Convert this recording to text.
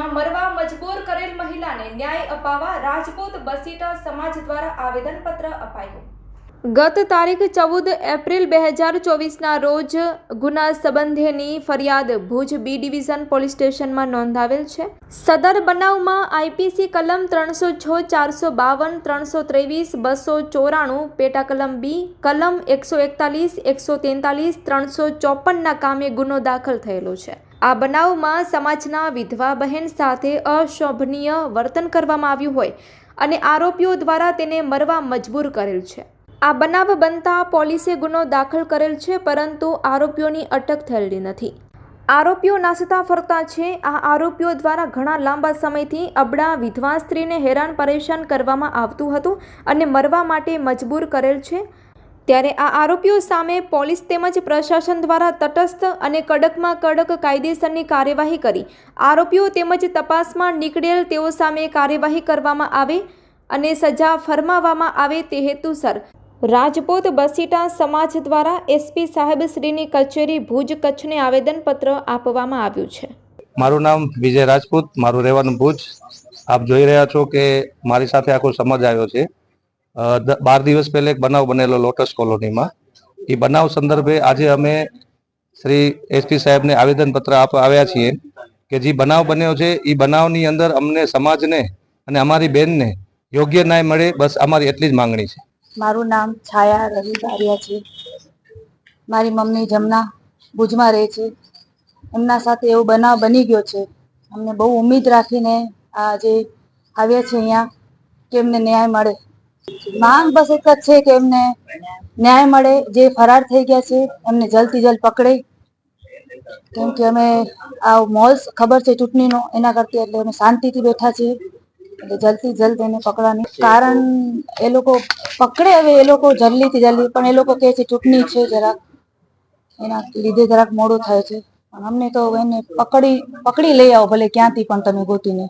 માં મરવા મજબૂર કરેલ મહિલાને ન્યાય અપાવવા રાજપૂત બસીટા સમાજ દ્વારા આવેદનપત્ર અપાયું. ગત તારીખ ચૌદ એપ્રિલ બે હજાર ચોવીસના રોજ ગુના સંબંધેની ફરિયાદ ભુજ બી ડિવિઝન પોલીસ સ્ટેશનમાં નોંધાવેલ છે. સદર બનાવમાં આઈપીસી કલમ ત્રણસો છ, ચારસો બાવન, ત્રણસો ત્રેવીસ, બસો ચોરાણું પેટા કલમ બી, કલમ એકસો એકતાલીસ, એકસો તેતાલીસ, ત્રણસો ચોપનના કામે ગુનો દાખલ થયેલો છે. આ બનાવમાં સમાજના વિધવા બહેન સાથે અશોભનીય વર્તન કરવામાં આવ્યું હોય અને આરોપીઓ દ્વારા તેને મરવા મજબૂર કરેલ છે. આ બનાવ બનતા પોલીસે ગુનો દાખલ કરેલ છે, પરંતુ આરોપીઓની અટક થયેલી નથી. આરોપીઓ નાસતા ફરતા છે. આ આરોપીઓ દ્વારા ઘણા લાંબા સમયથી અબડા વિધવા સ્ત્રીને હેરાન પરેશાન કરવામાં આવતું હતું અને મરવા માટે મજબૂર કરેલ છે. ત્યારે આ આરોપીઓ સામે પોલીસ તેમજ પ્રશાસન દ્વારા તટસ્થ અને કડકમાં કડક કાયદેસરની કાર્યવાહી કરી. આરોપીઓ તેમજ તપાસમાં નીકળેલ તેઓ સામે કાર્યવાહી કરવામાં આવે અને સજા ફરમાવવામાં આવે તે હેતુસર રાજપૂત બસીટા સમાજ દ્વારા એસપી સાહેબ શ્રીની કચેરી ભુજ કચ્છને આવેદનપત્ર આપવામાં આવ્યું છે. મારું નામ વિજય રાજપૂત, મારું રહેવાનું ભુજ. આપ જોઈ રહ્યા છો કે મારી સાથે આખો સમાજ આવ્યો છે. બાર દિવસ પહેલા એક બનાવ બનેલો લોટસ કોલોનીમાં. એ બનાવ સંદર્ભે આજે અમે શ્રી એસપી સાહેબને આવેદનપત્ર આપ, આવ્યા છીએ કે જે બનાવ બન્યો છે, એ બનાવની અંદર અમને સમાજને અને અમારી બેનને યોગ્ય ન્યાય મળે, બસ અમારી એટલી જ માંગણી છે. મારું નામ છાયા રવિ બારિયા છે. મારી મમ્મી જમના ભુજમાં રહે છે. એમના સાથે એવો બનાવ બની ગયો છે. અમને બહુ ઉમ્મીદ રાખીને આ જે આવ્યા છે અહીંયા, કે એમને ન્યાય મળે. માંગ બસ એક જ છે કે એમને ન્યાય મળે. જે ફરાર થઈ ગયા છે, એમને જલ્દથી જલ્દ પકડે. કેમ કે અમે આ મોલ્સ ખબર છે ચૂંટણીનો, એના કરતી એટલે અમે શાંતિથી બેઠા છીએ. એટલે જલ્દી, જલ્દ એને પકડવાની. કારણ એ લોકો પકડે હવે, એ લોકો જલ્દીથી જલ્દી. પણ એ લોકો કહે છે, ચૂંટણી છે જરાક. એના લીધે જરાક મોડું થાય છે. પણ અમને તો એને પકડી પકડી લઈ આવો, ભલે ક્યાંથી પણ તમે ગોતીને.